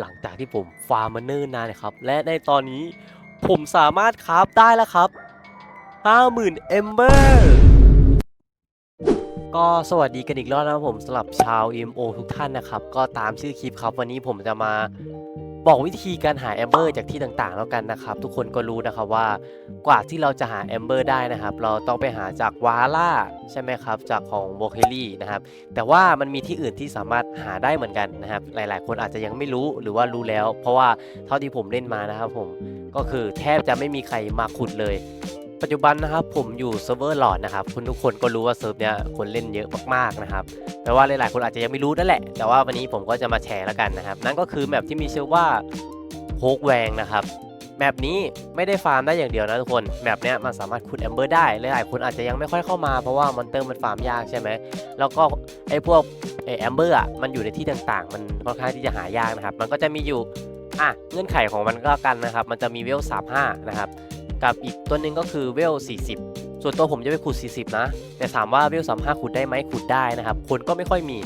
หลังจากที่ผมฟาร์มมาเนิ่นนานนะครับ และในตอนนี้ผมสามารถคราฟได้แล้วครับ 50,000 เอมเบอร์ก็สวัสดีกันอีกรอบนะครับผมสำหรับชาว MO ทุกท่านนะครับ ก็ตามชื่อคลิปครับ วันนี้ผมจะมา บอกวิธีการหาแอมเบอร์จากที่ต่างๆ แล้วกันนะครับ ทุกคนก็รู้นะครับว่ากว่าที่เราจะหาแอมเบอร์ได้นะครับ เราต้องไปหาจากวาล่าใช่ไหมครับ จากของโบเคลี่นะครับ แต่ว่ามันมีที่อื่นที่สามารถหาได้เหมือนกันนะครับ หลายๆ คนอาจจะยังไม่รู้หรือว่ารู้แล้ว เพราะว่าเท่าที่ผมเล่นมานะครับผมก็คือแทบจะไม่มีใครมาขุดเลย ปัจจุบันนะครับผมอยู่เซิร์ฟเวอร์หลอดนะครับคุณทุกคนก็รู้ว่าเซิร์ฟเนี้ยคนเล่นเยอะมากๆนะครับแต่ว่าหลายๆคนอาจจะยังไม่รู้นั่นแหละ แต่ว่าวันนี้ผมก็จะมาแชร์แล้วกันนะครับนั่นก็คือแมปที่มีชื่อว่าโฮกแวงนะครับแมปนี้ไม่ได้ฟาร์มได้อย่างเดียวนะทุกคนแมปเนี้ยมันสามารถขุดแอมเบอร์ได้หลายๆคนอาจจะยังไม่ค่อยเข้ามาเพราะว่ามอนเตอร์มันฟาร์มยากใช่ไหมแล้วก็ไอ้พวกไอ้แอมเบอร์อะมันอยู่ในที่ต่างๆ มันค่อนข้างที่จะหายากนะครับมันก็จะมีอยู่อะเงื่อนไขของมันก็กันนะครับมันจะมีเวล35นะครับ กับอีกตัวหนึ่งก็คือเวล 40 ส่วนตัวผมจะไปขุด 40 นะ แต่ถามว่าเวล 35 ขุดได้ไหมขุดได้นะครับ คนก็ไม่ค่อยมี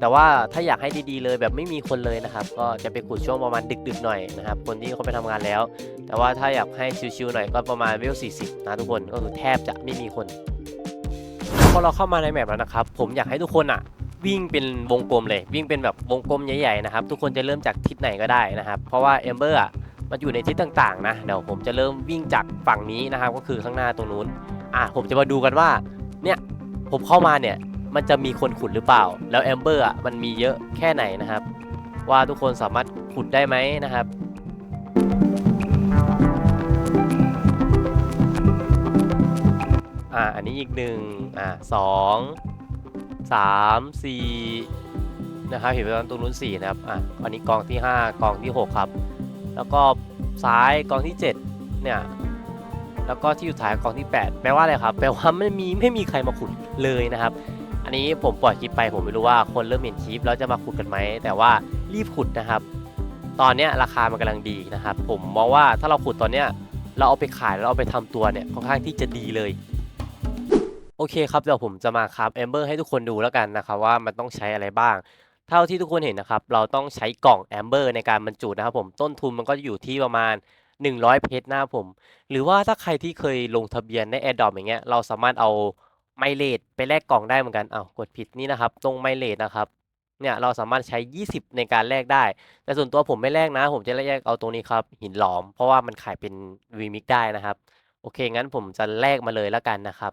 แต่ว่าถ้าอยากให้ดีๆเลยแบบไม่มีคนเลยนะครับ ก็จะไปขุดช่วงประมาณดึกๆหน่อยนะครับ คนที่เขาไปทำงานแล้ว แต่ว่าถ้าอยากให้ชิลๆหน่อยก็ประมาณเวล 40 นะทุกคนก็คือแทบจะไม่มีคนพอเราเข้ามาในแมปแล้วนะครับ ผมอยากให้ทุกคนอะวิ่งเป็นวงกลมเลย วิ่งเป็นแบบวงกลมใหญ่ๆนะครับ ทุกคนจะเริ่มจากทิศไหนก็ได้นะครับ เพราะว่าเอมเบอร์อะ มันอยู่ในทิศต่างๆนะเดี๋ยวผมจะเริ่มวิ่งจากฝั่งนี้นะครับก็คือข้างหน้าตรงนู้นอะผมจะมาดูกันว่าเนี่ยผมเข้ามาเนี่ยมันจะมีคนขุดหรือเปล่า แล้วแอมเบอร์อะมันมีเยอะแค่ไหนนะครับ ว่าทุกคนสามารถขุดได้ไหมนะครับอะอันนี้อีกหนึ่งอะสองสามสี่นะครับเห็นไหมตรงนู้นสี่นะครับอะอันนี้กองที่ห้ากองที่หกครับ แล้วก็ซ้ายกองที่ 7 เนี่ย แล้วก็ที่สุดท้ายกองที่ 8 แปลว่าอะไรครับ แปลว่าไม่มีไม่มีใครมาขุดเลยนะครับ อันนี้ผมปล่อยคลิปไปผมไม่รู้ว่าคนเริ่มเห็นคลิปแล้วจะมาขุดกันไหม แต่ว่ารีบขุดนะครับ ตอนนี้ราคามันกำลังดีนะครับ ผมมองว่าถ้าเราขุดตอนเนี้ยเราเอาไปขายแล้วเอาไปทำตัวเนี่ยค่อนข้างที่จะดีเลย โอเคครับเดี๋ยวผมจะมาครับเอมเบอร์ให้ทุกคนดูแล้วกันนะครับว่ามันต้องใช้อะไรบ้าง เท่าที่ทุกคนเห็นนะครับ เราต้องใช้กล่องแอมเบอร์ในการบรรจุนะครับผมต้นทุนมันก็อยู่ที่ประมาณ 100 เพชรนะครับผม หรือว่าถ้าใครที่เคยลงทะเบียนใน a อ r d r o p อย่างเงี้ยเราสามารถเอาไมเลดไปแลกกล่องได้เหมือนกันเอากดผิดนี่นะครับ ตรงไมเลดนะครับเนี่ยเราสามารถใช้ 20 ในการแลกได้ แต่ส่วนตัวผมไม่แลกนะ ผมจะแลกเอาตรงนี้ครับ หินหลอม เพราะว่ามันขายเป็นวีมิกได้นะครับ โอเค งั้นผมจะแลกมาเลยแล้วกันนะครับ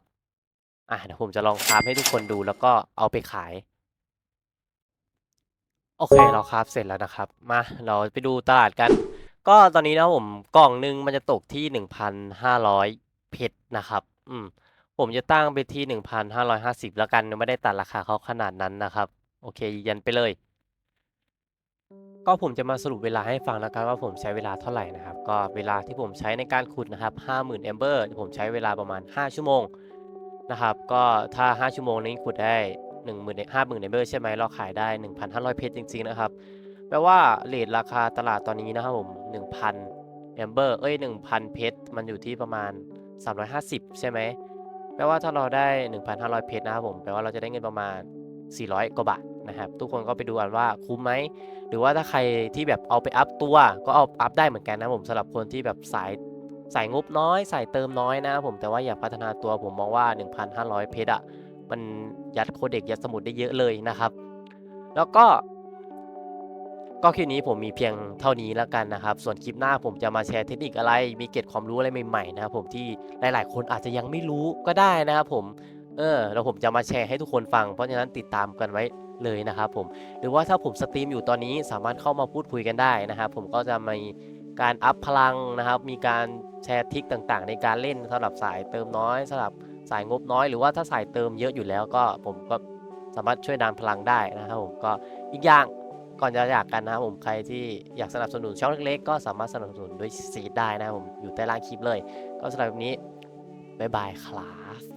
อะเดี๋ยวผมจะลองคราฟให้ทุกคนดูแล้วก็เอาไปขาย โอเคเราคราฟเสร็จแล้วนะครับ มาเราไปดูตลาดกัน ก็ตอนนี้นะผมกล่องหนึ่งมันจะตกที่ 1,500 เพชรนะครับ อืมผมจะตั้งไปที่ 1,550 แล้วกันไม่ได้ตัดราคาเขาขนาดนั้นนะครับ โอเคยันไปเลย ก็ผมจะมาสรุปเวลาให้ฟังแล้วกันว่าผมใช้เวลาเท่าไหร่นะครับ ก็เวลาที่ผมใช้ในการขุดนะครับ 50,000 e m b e r ผมใช้เวลาประมาณ 5 ชั่วโมงนะครับ ก็ถ้า 5 ชั่วโมงนี้ขุดได้ 1 0 0 0 0 50,000 e m b e r ใช่ไหมเราขายได้ 1,500 เพชรจริง ๆ นะครับแปลว่าเรทราคาตลาดตอนนี้นะครับผม1,000 e m b e r เอ้ย 1,000 เพชรมันอยู่ที่ประมาณ 350 ใช่ไหมแปลว่าถ้าเราได้ 1,500 เพชรนะครับผมแปลว่าเราจะได้เงินประมาณ 400 กว่าบาทนะครับ ทุกคนก็ไปดูกันว่าคุ้มไหม หรือว่าถ้าใครที่แบบเอาไปอัพตัวก็เอาอัพได้เหมือนกันนะผมสำหรับคนที่แบบสายสายงบน้อยสายเติมน้อยนะครับผมแต่ว่าอยากพัฒนาตัวผมมองว่า 1,500 เพชรอะ มันยัดโคเด็กยัดสมุดได้เยอะเลยนะครับ แล้วก็ ก็คลิปนี้ผมมีเพียงเท่านี้แล้วกันนะครับ ส่วนคลิปหน้าผมจะมาแชร์เทคนิคอะไร มีเก็ดความรู้อะไรใหม่ๆนะครับผมที่หลายๆ คนอาจจะยังไม่รู้ก็ได้นะครับผมเออแล้วผมจะมาแชร์ให้ทุกคนฟัง เพราะฉะนั้นติดตามกันไว้เลยนะครับผมหรือว่าถ้าผมสตรีมอยู่ตอนนี้สามารถเข้ามาพูดคุยกันได้นะครับผมก็จะมีการอัพพลังนะครับ มีการแชร์ทิคต่างๆ ในการเล่นสำหรับสายเติมน้อยสำหรับ สายงบน้อยหรือว่าถ้าสายเติมเยอะอยู่แล้วก็ผมก็สามารถช่วยดันพลังได้นะครับผมก็อีกอย่างก่อนจะจากกันนะครับผมใครที่อยากสนับสนุนช่องเล็กๆ ก็สามารถสนับสนุนด้วยซีดได้นะครับผมอยู่ใต้ล่างคลิปเลย ก็สำหรับวันนี้บ๊ายบายครับ